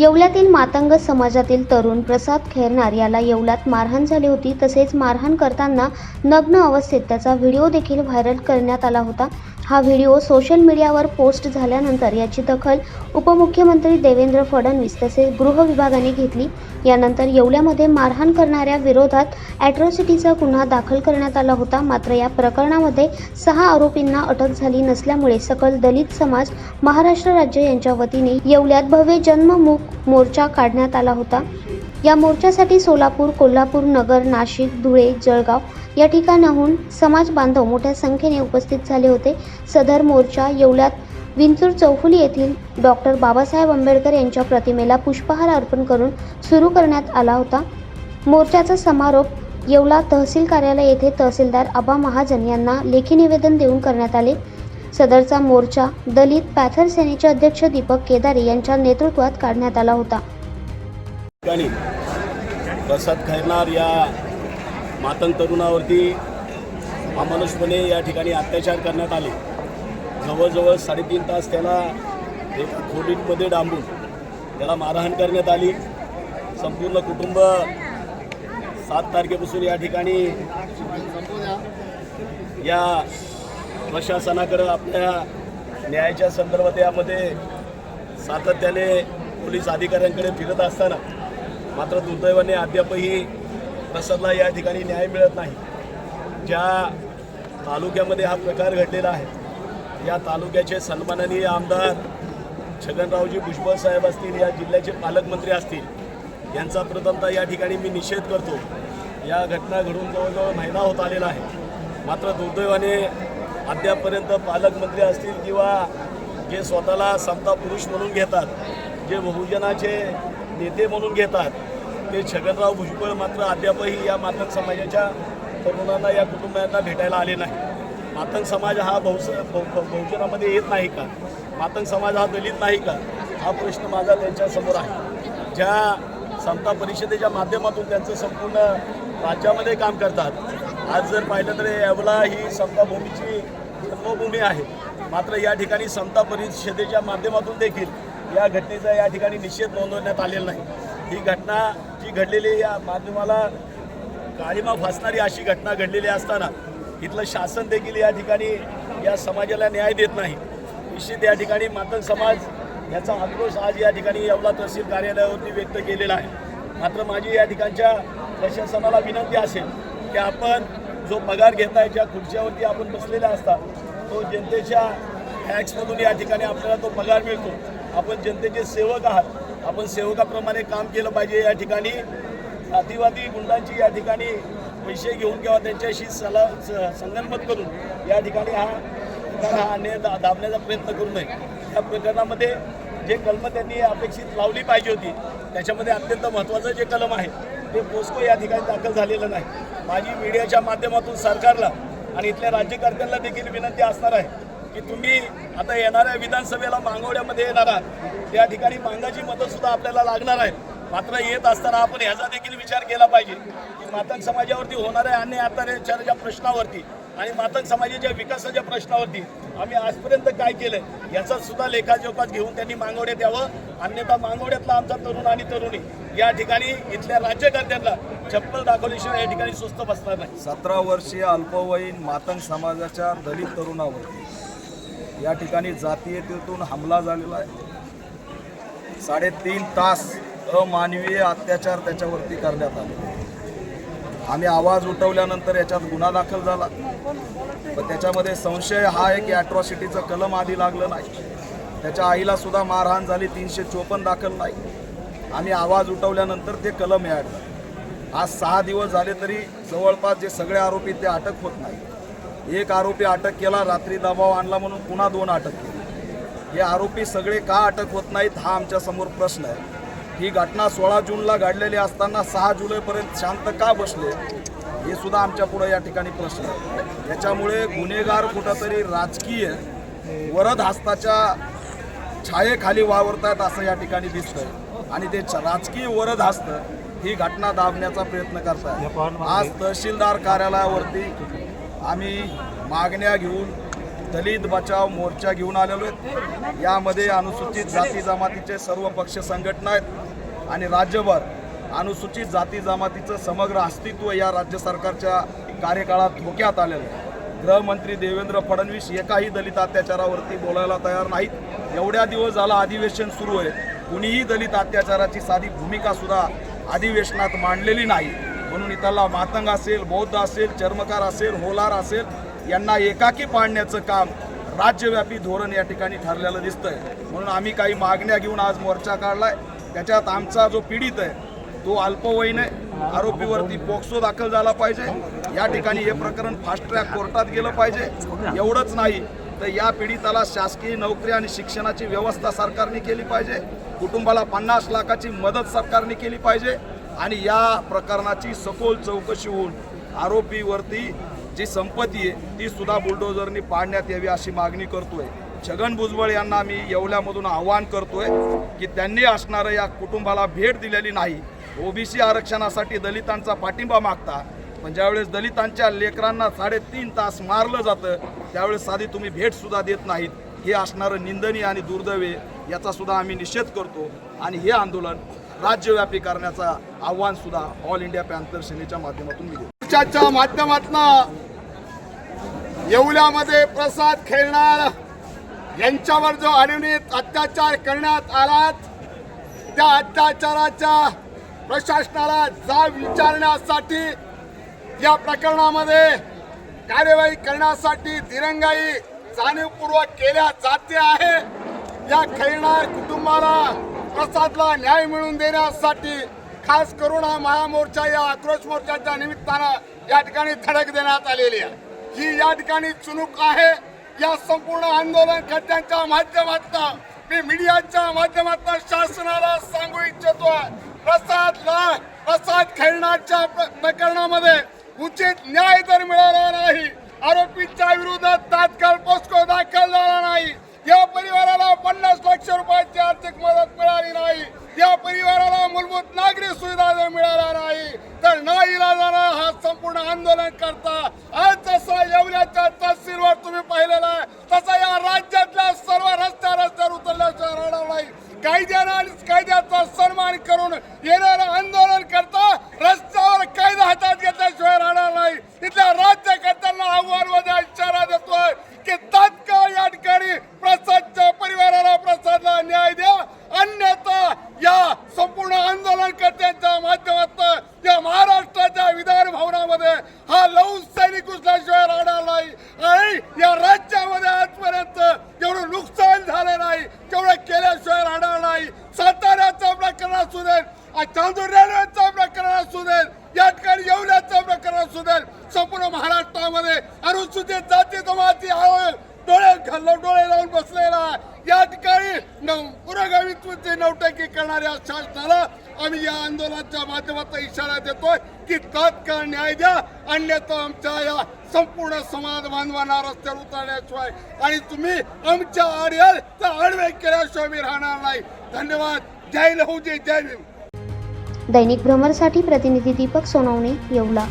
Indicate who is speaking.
Speaker 1: येवल्यातील मातंग समाजातील तरुण प्रसाद खैरनार याला येवल्यात मारहाण झाली होती. तसेच मारहाण करताना नग्न अवस्थेत त्याचा व्हिडिओ देखील व्हायरल करण्यात आला होता. हा व्हिडिओ सोशल मीडियावर पोस्ट झाल्यानंतर याची दखल उपमुख्यमंत्री देवेंद्र फडणवीस तसेच गृह विभागाने घेतली. यानंतर येवल्यामध्ये मारहाण करणाऱ्या विरोधात ॲट्रॉसिटीचा गुन्हा दाखल करण्यात आला होता. मात्र या प्रकरणामध्ये सहा आरोपींना अटक झाली नसल्यामुळे सकल दलित समाज महाराष्ट्र राज्य यांच्या वतीने येवल्यात भव्य जन्ममुख मोर्चा काढण्यात आला होता. या मोर्चासाठी सोलापूर कोल्हापूर नगर नाशिक धुळे जळगाव या ठिकाणाहून समाज बांधव मोठ्या संख्येने उपस्थित झाले होते. सदर मोर्चा येवल्यात विंचूर चौफुली येथील डॉक्टर बाबासाहेब आंबेडकर यांच्या प्रतिमेला पुष्पहार अर्पण करून सुरू करण्यात आला होता. मोर्चाचा समारोप येवला तहसील कार्यालय येथे तहसीलदार आबा महाजन यांना लेखी निवेदन देऊन करण्यात आले. सदरचा मोर्चा दलित पॅथर सेनेचे अध्यक्ष दीपक केदारे यांच्या नेतृत्वात काढण्यात आला होता.
Speaker 2: प्रसाद खैरनार या मातंग तरुणावरती अमानुषपणे या ठिकाणी अत्याचार करण्यात आले. जवळजवळ साडेतीन तास त्याला एका खोलीमध्ये डांबून त्याला मारहाण करण्यात आली. संपूर्ण कुटुंब सात तारखेपासून या ठिकाणी या प्रशासनाकडं आपल्या न्यायाच्या संदर्भात यामध्ये सातत्याने पोलीस अधिकाऱ्यांकडे फिरत असताना मात्र दुर्दैवाने अद्यापही प्रसादला या ठिकाणी न्याय मिळत नाही. ज्या तालुक्यामध्ये हा प्रकार घडलेला आहे या तालुक्याचे सन्माननीय आमदार छगनरावजी भुजबळ साहेब असतील या जिल्ह्याचे पालकमंत्री असतील यांचा प्रथमतः या ठिकाणी मी निषेध करतो. या घटना घडून जवळजवळ महिना होत आलेला आहे. मात्र दुर्दैवाने अद्यापपर्यंत पालकमंत्री असतील किंवा जे स्वतःला समता पुरुष म्हणून घेतात जे बहुजनाचे नेते म्हणून घेतात. ते छगनराव भुजबळ मात्र अद्यापही या मातंग समाजाच्या तरुणांना या कुटुंबियांना भेटायला आले नाही. मातंग समाज हा बहुस बहुजनामध्ये येत नाही का? मातंग समाज हा दलित नाही का? हा प्रश्न माझा त्यांच्यासमोर आहे. ज्या समता परिषदेच्या माध्यमातून त्यांचं संपूर्ण राज्यामध्ये काम करतात. आज जर पाहिलं तर येवला ही समताभूमीची जन्मभूमी आहे. मात्र या ठिकाणी समता परिषदेच्या माध्यमातून देखील या घटनेचा या ठिकाणी निषेध नोंदवण्यात आलेला नाही. ही घटना जी घडलेली या माध्यमाला काळीमा फासणारी अशी घटना घडलेली असताना इथलं शासन देखील या ठिकाणी या समाजाला न्याय देत नाही. निश्चित या ठिकाणी मातंग समाज याचा आक्रोश आज या ठिकाणी येवला तहसील कार्यालयावरती व्यक्त केलेला आहे. मात्र माझी या ठिकाणच्या प्रशासनाला विनंती असेल की आपण जो पगार घेताय ज्या खुर्च्यावरती आपण बसलेले असता तो जनतेच्या टॅक्समधून या ठिकाणी आपल्याला तो पगार मिळतो. आपण जनतेचे सेवक आहात. आपण सेवकाप्रमाणे काम केलं पाहिजे या ठिकाणी. जातीवादी गुंडांची या ठिकाणी पैसे घेऊन किंवा त्यांच्याशी सला स- संगनमत करून या ठिकाणी हा हा अन्याय दा दाबण्याचा प्रयत्न करू नये. या प्रकरणामध्ये जे कलम त्यांनी अपेक्षित लावली पाहिजे होती त्याच्यामध्ये अत्यंत महत्त्वाचं जे कलम आहे ते पोस्को या ठिकाणी दाखल झालेलं नाही. माझी मीडियाच्या माध्यमातून सरकारला आणि इथल्या राज्यकर्त्यांना देखील विनंती असणार आहे. की तुम्ही आता येणाऱ्या विधानसभेला मांगवड्यामध्ये येणार आहात. त्या ठिकाणी मांगाची मदतसुद्धा आपल्याला लागणार आहे मात्र येत असताना आपण ह्याचा देखील विचार केला पाहिजे की मातंग समाजावरती होणाऱ्या अन्य अत्याचाराच्या प्रश्नावरती आणि मातंग समाजाच्या विकासाच्या प्रश्नावरती आम्ही आजपर्यंत काय केलंय याचा सुद्धा लेखाजोखा घेऊन त्यांनी मागवण्यात यावं. अन्यथा मांगवड्यातला आमचा तरुण आणि तरुणी या ठिकाणी इथल्या राज्यकर्त्यांना चप्पल दाखवल्याशिवाय या ठिकाणी सुस्त बसणार नाही.
Speaker 3: सतरा वर्षीय अल्पवयीन मातंग समाजाच्या दलित तरुणावर या ठिकाणी जातीयतेतून हमला झालेला आहे. साडेतीन तास अमानवीय अत्याचार त्याच्यावरती करण्यात आले. आम्ही आवाज उठवल्यानंतर याच्यात गुन्हा दाखल झाला. पण त्याच्यामध्ये संशय हा आहे की ॲट्रॉसिटीचं कलम आधी लागलं नाही. त्याच्या आईला सुद्धा मारहाण झाली तीनशे चोपन्न दाखल नाही. आम्ही आवाज उठवल्यानंतर ते कलम ॲड आज सहा दिवस झाले तरी जवळपास जे सगळे आरोपी ते अटक होत नाही एक आरोपी अटक केला रात्री दबाव आणला म्हणून पुन्हा दोन अटक केली. हे आरोपी सगळे का अटक होत नाहीत हा आमच्यासमोर प्रश्न आहे. ही घटना सोळा जूनला घडलेली असताना सहा जुलैपर्यंत शांत का बसले हे सुद्धा आमच्यापुढं या ठिकाणी प्रश्न आहे. त्याच्यामुळे गुन्हेगार कुठंतरी राजकीय वरद हस्ताच्या छायेखाली वावरतात असं या ठिकाणी दिसतंय. आणि ते राजकीय वरद हस्त ही घटना दाबण्याचा प्रयत्न करतात आज तहसीलदार कार्यालयावरती आम्ही मागण्या घेऊन दलित बचाव मोर्चा घेऊन आलेलो आहेत. यामध्ये अनुसूचित जाती जमातीचे सर्व पक्ष संघटना आहेत आणि राज्यभर अनुसूचित जाती जमातीचं समग्र अस्तित्व या राज्य सरकारच्या कार्यकाळात धोक्यात आलेलं आहे. गृहमंत्री देवेंद्र फडणवीस एकाही दलित अत्याचारावरती बोलायला तयार नाहीत. एवढ्या दिवस झाला अधिवेशन सुरू आहे. कुणीही दलित अत्याचाराची साधी भूमिका सुद्धा अधिवेशनात मांडलेली नाही. म्हणून इथला मातंग असेल बौद्ध असेल चर्मकार असेल होलार असेल यांना एकाकी पाडण्याचं काम राज्यव्यापी धोरण या ठिकाणी ठरलेलं दिसतंय. म्हणून आम्ही काही मागण्या घेऊन आज मोर्चा काढलाय. त्याच्यात आमचा जो पीडित आहे तो अल्पवयीन आहे. आरोपीवरती पोक्सो दाखल झाला पाहिजे. या ठिकाणी हे प्रकरण फास्ट ट्रॅक कोर्टात गेलं पाहिजे. एवढंच नाही तर या पीडिताला शासकीय नोकरी आणि शिक्षणाची व्यवस्था सरकारने केली पाहिजे. कुटुंबाला पन्नास लाखाची मदत सरकारने केली पाहिजे. आणि या प्रकरणाची सखोल चौकशी होऊन आरोपीवरती जी संपत्ती आहे ती सुद्धा बुलडोझरनी पाडण्यात यावी अशी मागणी करतोय. छगन भुजबळ यांना मी येवल्यामधून आवाहन करतोय की त्यांनी असणारं या कुटुंबाला भेट दिलेली नाही. ओबीसी आरक्षणासाठी दलितांचा पाठिंबा मागता पण ज्यावेळेस दलितांच्या लेकरांना साडेतीन तास मारलं जातं त्यावेळेस साधी तुम्ही भेटसुद्धा देत नाहीत. हे असणारं निंदनीय आणि दुर्दैवे याचा सुद्धा आम्ही निषेध करतो. आणि हे आंदोलन राज्यव्यापी करण्याचा आव्हान सुद्धा ऑल इंडिया पॅन्थर सेनेच्या माध्यमातून मी
Speaker 4: माध्यमातून येवल्यामध्ये प्रसाद खेळणार. यांच्यावर जो अनियमित अत्याचार करण्यात आला त्या अत्याचाराच्या प्रशासनाला जाब विचारण्यासाठी या प्रकरणामध्ये कार्यवाही करण्यासाठी दिरंगाई जाणीवपूर्वक केल्या जाते आहे. या खेळणार कुटुंबाला प्रसादला न्याय मिळवून देण्यासाठी खास करून हा महामोर्चा या आक्रोश मोर्चाच्या निमित्तानं या ठिकाणी धडक देण्यात आलेली आहे. ही या ठिकाणी चुनूक आहे. या संपूर्ण आंदोलनकर्त्यांच्या माध्यमातून मी मीडियाच्या माध्यमातून शासनाला सांगू इच्छितो. प्रसादला प्रसाद खेळण्याच्या प्र- प्रकरणामध्ये उचित न्याय जर मिळाला नाही आरोपीच्या विरोधात तात्काळ पोस्को दाखल झाला नाही या परिवाराला पन्नास लक्ष रुपयाची आर्थिक मदत मिळाली नाही या परिवाराला मूलभूत नागरी सुविधा जर मिळाल्या नाही तर नाही जाणार पूर्ण आंदोलन करता. आज जसा येवल्याच्या तहसीलवर तुम्ही पाहिलेला आहे तसा या राज्यातल्या सर्व रस्त्या रस्त्यावर उतरल्याशिवाय राहणार नाही. कायद्याला आणि कायद्याचा सन्मान करून येणारं आंदोलन करता रस्त्यावर कायदा हातात घेतल्याशिवाय राहणार नाही. इथल्या राज्यकर्त्यांना आव्हान व इशारा देतोय की तात या ठिकाणी प्रसादच्या परिवाराला प्रसादला न्याय द्या अन्यथा या संपूर्ण आंदोलनकर्त्यांच्या माध्यमातून या महाराष्ट्राच्या विधान भवनामध्ये हा लव सैनिक घुसल्याशिवाय राहणार नाही आणि या राज्यामध्ये आजपर्यंत एवढं नुकसान झालं नाही तेवढं केल्याशिवाय राहणार नाही साताऱ्याचं प्रकरण असू दे चांदूर रेल्वेचं प्रकरण असू दे या ठिकाणी येवल्याचं प्रकरण असू दे संपूर्ण महाराष्ट्रामध्ये अनुसूचित जाती जमाती आयोग डोळे घालून डोळे लावून बसलेला या ठिकाणी न- पुरोगामित्वाची नौटंकी करणाऱ्या शासनाला आम्ही या या माध्यमाचा इशारा देतोय की तात्काळ न्याय द्या अन्यथा आमच्या या संपूर्ण समाज बांधवांना रस्त्यावर उतरण्याशिवाय आणि तुम्ही आमच्या आड तर आडवे केल्याशिवाय मी राहणार नाही. धन्यवाद. जय लहू जय जय भीम.
Speaker 1: दैनिक भ्रमरसाठी प्रतिनिधी दीपक सोनवणे येवला.